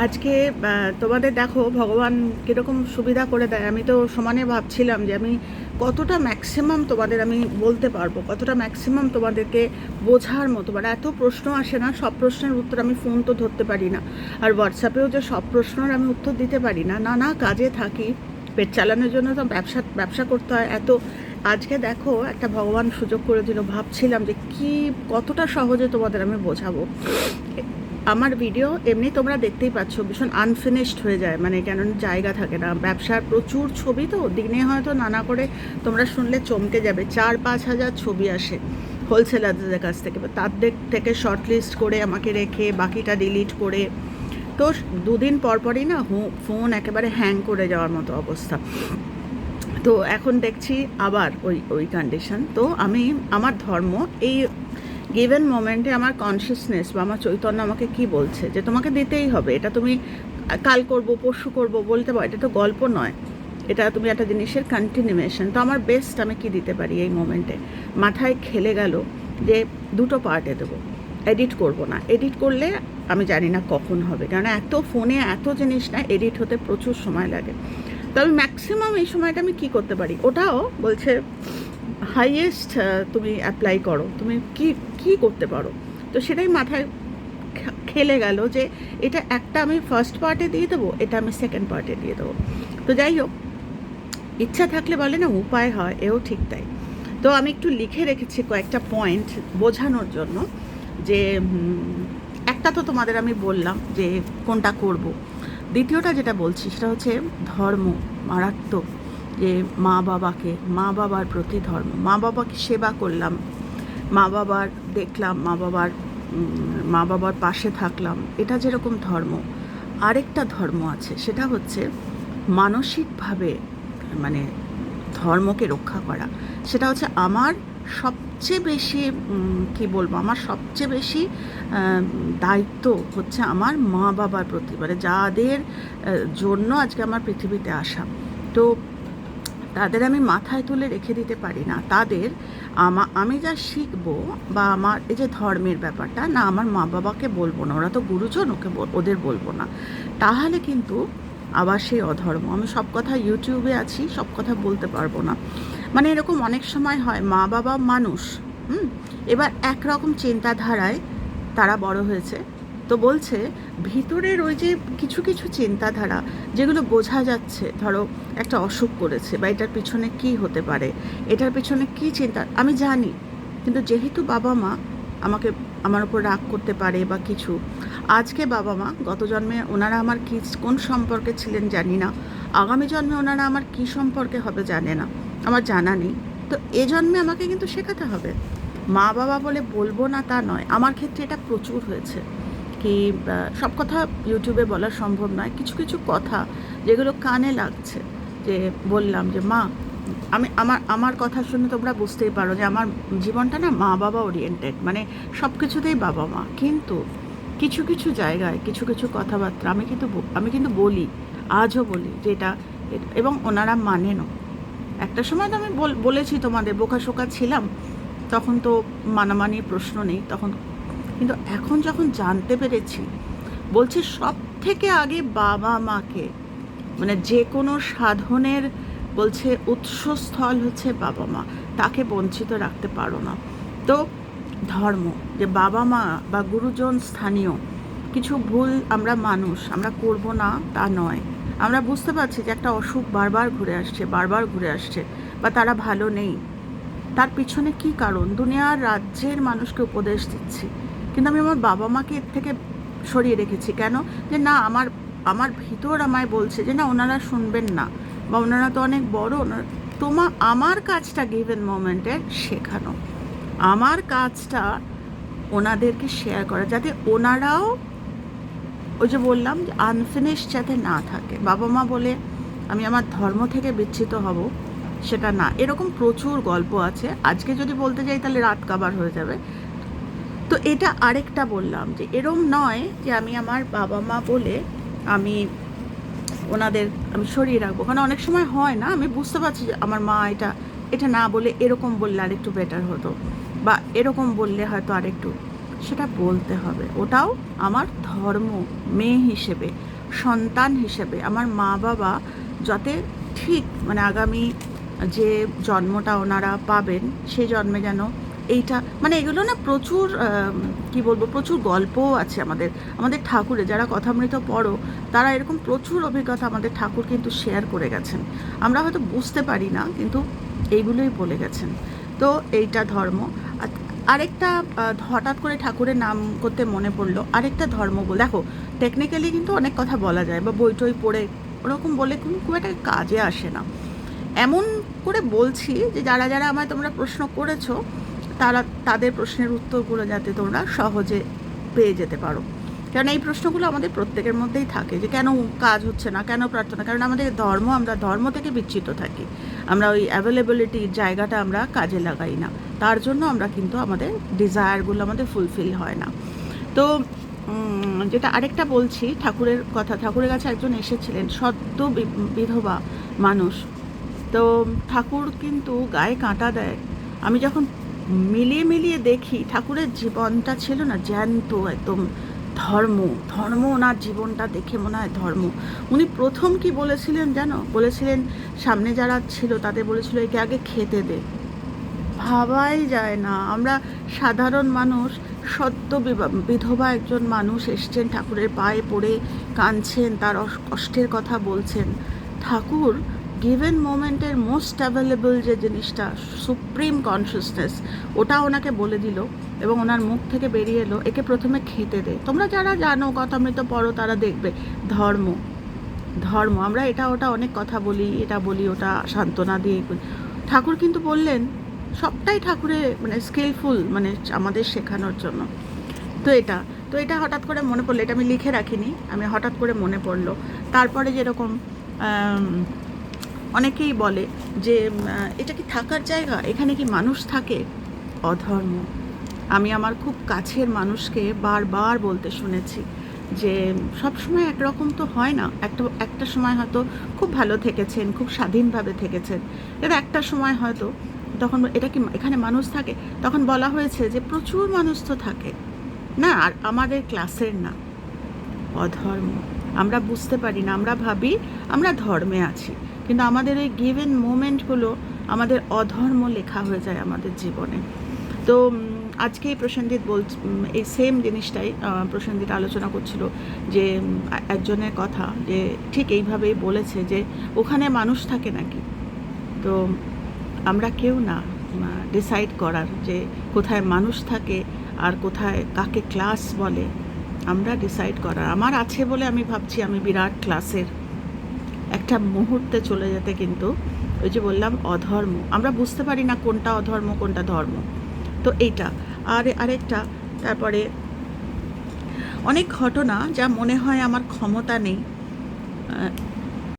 আজকে তোমাদের দেখো, ভগবান কীরকম সুবিধা করে দেয়। আমি তো সমানে ভাবছিলাম যে আমি কতটা ম্যাক্সিমাম তোমাদের আমি বলতে পারব, কতটা ম্যাক্সিমাম তোমাদেরকে বোঝার মতো। মানে এত প্রশ্ন আসে না, সব প্রশ্নের উত্তর আমি ফোন তো ধরতে পারি না। আর হোয়াটসঅ্যাপেও যে সব প্রশ্নের আমি উত্তর দিতে পারি না, নানা কাজে থাকি। পেট চালানোর জন্য তো ব্যবসা ব্যবসা করতে হয়। এত আজকে দেখো, একটা ভগবান সুযোগ করে দিল ভাবছিলাম যে কি, কতটা সহজে তোমাদের আমি বোঝাবো। আমার ভিডিও এমনি তোমরা দেখতেই পাচ্ছ, ভীষণ আনফিনিশড হয়ে যায় মানে কেন জায়গা থাকে না। ব্যবসার প্রচুর ছবি তো, দিনে হয়তো নানা করে তোমরা শুনলে চমকে যাবে, চার পাঁচ হাজার ছবি আসে হোলসেলারদের কাছ থেকে। তাদের থেকে শর্ট লিস্ট করে আমাকে রেখে, বাকিটা ডিলিট করে। তো দুদিন পর পরই না ফোন একেবারে হ্যাং করে যাওয়ার মতো অবস্থা। তো এখন দেখছি আবার ওই ওই কন্ডিশন তো আমি, আমার ধর্ম এই গিভেন মোমেন্টে আমার কনসিয়াসনেস বা আমার চৈতন্য আমাকে কি বলছে? যে তোমাকে দিতেই হবে। এটা তুমি কাল করব, পরশু করব বলতে পারো, এটা তো গল্প নয়। এটা তুমি একটা জিনিসের কন্টিনিউয়েশন তো আমার বেস্ট আমি কি দিতে পারি এই মোমেন্টে মাথায় খেলে গেল যে দুটো পার্টে দেবো। এডিট করব না। এডিট করলে আমি জানি না কখন হবে। কারণ এত ফোনে এত জিনিস না এডিট হতে প্রচুর সময় লাগে। তবে ম্যাক্সিমাম এই সময়টা আমি কি করতে পারি? ওটাও বলছে হাইয়েস্ট তুমি অ্যাপ্লাই করো। তুমি কি কি করতে পারো? তো সেটাই মাথায় খেলে গেল যে এটা একটা আমি ফার্স্ট পার্টে দিয়ে দেবো, এটা আমি সেকেন্ড পার্টে দিয়ে দেবো। তো যাই হোক, ইচ্ছা থাকলে বলে না, উপায় হয়, এও ঠিক তাই। তো আমি একটু লিখে রেখেছি কয়েকটা পয়েন্ট বোঝানোর জন্য যে একটা তো তোমাদের আমি বললাম যে কোনটা করব। দ্বিতীয়টা যেটা বলছি সেটা হচ্ছে ধর্ম, মারাত্মক। যে মা বাবাকে মা বাবার প্রতি ধর্ম। মা বাবাকে সেবা করলাম মা বাবার দেখলাম, মা বাবার মা বাবার পাশে থাকলাম। এটা যেরকম ধর্ম, আরেকটা ধর্ম আছে, সেটা হচ্ছে মানসিকভাবে মানে ধর্মকে রক্ষা করা। সেটা হচ্ছে আমার সবচেয়ে বেশি কি বলব, আমার সবচেয়ে বেশি দায়িত্ব হচ্ছে আমার মা বাবার প্রতি। মানে যাদের জন্য আজকে আমার পৃথিবীতে আসা। তো তাদের আমি মাথায় তুলে রেখে দিতে পারি না। তাদের আমা, আমি যা শিখব বা আমার এই যে ধর্মের ব্যাপারটা, না, আমার মা বাবাকে বলব না, ওরা তো গুরুজন, ওকে ওদের বলব না। তাহলে কিন্তু আবার সেই অধর্ম। আমি সব কথা ইউটিউবে আছি, সব কথা বলতে পারব না। মানে এরকম অনেক সময় হয় মা বাবা মানুষ, হুম, এবার একরকম চিন্তাধারায় তারা বড় হয়েছে। তো বলছে, ভিতরের ওই যে কিছু কিছু চিন্তাধারা যেগুলো বোঝা যাচ্ছে, ধরো একটা অসুখ করেছে বা এটার পিছনে কি হতে পারে, এটার পিছনে কি চিন্তা, আমি জানি, কিন্তু যেহেতু বাবা মা আমাকে, আমার উপর রাগ করতে পারে বা কিছু, আজকে বাবা মা, গত জন্মে ওনারা আমার কি, কোন সম্পর্কে ছিলেন জানি না, আগামী জন্মে ওনারা আমার কি সম্পর্কে হবে জানে না, আমার জানা নেই, তো এ জন্মে আমাকে কিন্তু শেখাতে হবে। মা বাবা বলে, বলব না তা নয়, আমার ক্ষেত্রে এটা প্রচুর হয়েছে। কি সব কথা ইউটিউবে বলা সম্ভব নয়। কিছু কিছু কথা যেগুলো কানে লাগছে, যে বললাম যে, মা, আমি, আমার আমার কথা শুনে তোমরা বুঝতেই পারো যে, আমার জীবনটা না মা বাবা ওরিয়েন্টেড মানে সব কিছুতেই বাবা মা কিন্তু কিছু কিছু জায়গায় কিছু কিছু কথাবার্তা আমি কিন্তু আমি কিন্তু বলি, আজও বলি যে এটা, এবং ওনারা মানেনও। একটা সময় তো আমি বল- বলেছি তোমাদের, বোকাশোকা ছিলাম, তখন তো মানামানির প্রশ্ন নেই, তখন কিন্তু এখন যখন জানতে পেরেছি, বলছি সব থেকে আগে বাবা মাকে মানে যে কোনো সাধনের বলছে উৎসস্থল হচ্ছে বাবা মা, তাকে বঞ্চিত রাখতে পারো না। তো ধর্ম, যে বাবা মা বা গুরুজন স্থানীয়, কিছু ভুল আমরা মানুষ, আমরা করব না তা নয়। আমরা বুঝতে পারছি যে একটা অসুখ বারবার ঘুরে আসছে, বারবার ঘুরে আসছে, বা তারা ভালো নেই। তার পিছনে কি কারণ? দুনিয়ার রাজ্যের মানুষকে উপদেশ দিচ্ছি। কিন্তু আমি আমার বাবা মাকে এর থেকে সরিয়ে রেখেছি। কেন? যে না, আমার আমার ভিতর আমায় বলছে যে না, ওনারা শুনবেন না বা ওনারা তো অনেক বড়, ওনারা, তোমা, আমার কাজটা গিভেন মোমেন্টে শেখানো। আমার কাজটা ওনাদেরকে শেয়ার করা যাতে ওনারাও ওই যে বললাম যে আনফিনিশ যাতে না থাকে। বাবা মা বলে, আমি আমার ধর্ম থেকে বিচ্ছিত হব, সেটা না। এরকম প্রচুর গল্প আছে। আজকে যদি বলতে যাই তাহলে রাত কাবার হয়ে যাবে। তো এটা আরেকটা বললাম যে এরম নয় যে আমি আমার বাবা মা বলে আমি ওনাদের, আমি সরিয়ে রাখব। কারণ অনেক সময় হয় না, আমি বুঝতে পারছি যে আমার মা এটা এটা না বলে এরকম বললে আরেকটু বেটার হতো বা এরকম বললে হয়তো আরেকটু, সেটা বলতে হবে। ওটাও আমার ধর্ম, মেয়ে হিসেবে, সন্তান হিসেবে। আমার মা বাবা যাতে ঠিক মানে আগামী যে জন্মটা ওনারা পাবেন সেই জন্মে যেন এইটা মানে এগুলো না প্রচুর কি বলব, প্রচুর গল্পও আছে আমাদের। আমাদের ঠাকুরে যারা কথামৃত পড়ো, তারা এরকম প্রচুর অভিজ্ঞতা আমাদের ঠাকুর কিন্তু শেয়ার করে গেছেন। আমরা হয়তো বুঝতে পারি না, কিন্তু এইগুলোই বলে গেছেন। তো এইটা ধর্ম। আরেকটা হঠাৎ করে ঠাকুরের নাম করতে মনে পড়ল, আরেকটা ধর্ম বল, দেখো টেকনিক্যালি কিন্তু অনেক কথা বলা যায়, বা বই টই পড়ে, ওরকম বলে কোনো খুব একটা কাজে আসে না। এমন করে বলছি যে যারা যারা আমায় তোমরা প্রশ্ন করেছ তারা তাদের প্রশ্নের উত্তরগুলো যাতে তোমরা সহজে পেয়ে যেতে পারো। কারণ এই প্রশ্নগুলো আমাদের প্রত্যেকের মধ্যেই থাকে যে কেন কাজ হচ্ছে না, কেন প্রার্থনা, কারণ আমাদের ধর্ম, আমরা ধর্ম থেকে বিচ্ছিত থাকি। আমরা ওই অ্যাভেলেবিলিটির জায়গাটা আমরা কাজে লাগাই না। তার জন্য আমরা কিন্তু আমাদের ডিজায়ারগুলো আমাদের ফুলফিল হয় না। তো যেটা আরেকটা বলছি, ঠাকুরের কথা, ঠাকুরের কাছে একজন এসেছিলেন, সদ্য বিধবা মানুষ। তো ঠাকুর কিন্তু গায়ে কাঁটা দেয়। আমি যখন মিলিয়ে মিলিয়ে দেখি, ঠাকুরের জীবনটা ছিল না জ্যান্ত একদম ধর্ম ধর্ম ওনার জীবনটা দেখে মনে হয় ধর্ম। উনি প্রথম কি বলেছিলেন জানো? বলেছিলেন, সামনে যারা ছিল তাদের বলেছিল, একে আগে খেতে দে। ভাবাই যায় না। আমরা সাধারণ মানুষ সদ্য বিধবা একজন মানুষ এসছেন ঠাকুরের পায়ে পড়ে কাঁদছেন, তার কষ্টের কথা বলছেন। ঠাকুর গিভেন মোমেন্টের মোস্ট অ্যাভেলেবল যে জিনিসটা সুপ্রিম কনসিয়াসনেস ওটা ওনাকে বলে দিল এবং ওনার মুখ থেকে বেরিয়ে এলো, একে প্রথমে খেতে দে। তোমরা যারা জানো কথামৃত পড়ো তারা দেখবে, ধর্ম। ধর্ম, আমরা এটা ওটা অনেক কথা বলি, এটা বলি, ওটা সান্ত্বনা দিয়ে করি। ঠাকুর কিন্তু বললেন, সবটাই ঠাকুরে মানে স্কিলফুল মানে আমাদের শেখানোর জন্য। তো এটা তো এটা হঠাৎ করে মনে পড়ল, এটা আমি লিখে রাখিনি, আমি হঠাৎ করে মনে পড়ল। তারপরে যেরকম অনেকেই বলে যে এটা কি থাকার জায়গা? এখানে কি মানুষ থাকে? অধর্ম। আমি আমার খুব কাছের মানুষকে বারবার বলতে শুনেছি যে, সব সময় একরকম তো হয় না। একটা একটা সময় হয়তো খুব ভালো থেকেছেন, খুব স্বাধীনভাবে থেকেছেন। এবার একটা সময় হয়তো তখন এটা কি এখানে মানুষ থাকে? তখন বলা হয়েছে যে, প্রচুর মানুষ তো থাকে। না, আর আমাদের ক্লাসের না। অধর্ম। আমরা বুঝতে পারি না, আমরা ভাবি আমরা ধর্মে আছি। কিন্তু আমাদের এই গিভেন মোমেন্টগুলো আমাদের অধর্ম লেখা হয়ে যায় আমাদের জীবনে। তো আজকে প্রসেনজিৎ বল এই সেম জিনিসটাই প্রসেনজিৎ আলোচনা করছিল যে একজনের কথা যে ঠিক এইভাবেই বলেছে যে ওখানে মানুষ থাকে নাকি? তো, আমরা কেউ না ডিসাইড করার যে কোথায় মানুষ থাকে আর কোথায় কাকে ক্লাস বলে। আমরা ডিসাইড করার। আমার আছে বলে আমি ভাবছি আমি বিরাট ক্লাসের একটা মুহূর্তে চলে যেতে কিন্তু ওই যে বললাম অধর্ম। আমরা বুঝতে পারি না কোনটা অধর্ম, কোনটা ধর্ম। তো এইটা। আর আরেকটা, তারপরে অনেক ঘটনা যা মনে হয় আমার ক্ষমতা নেই।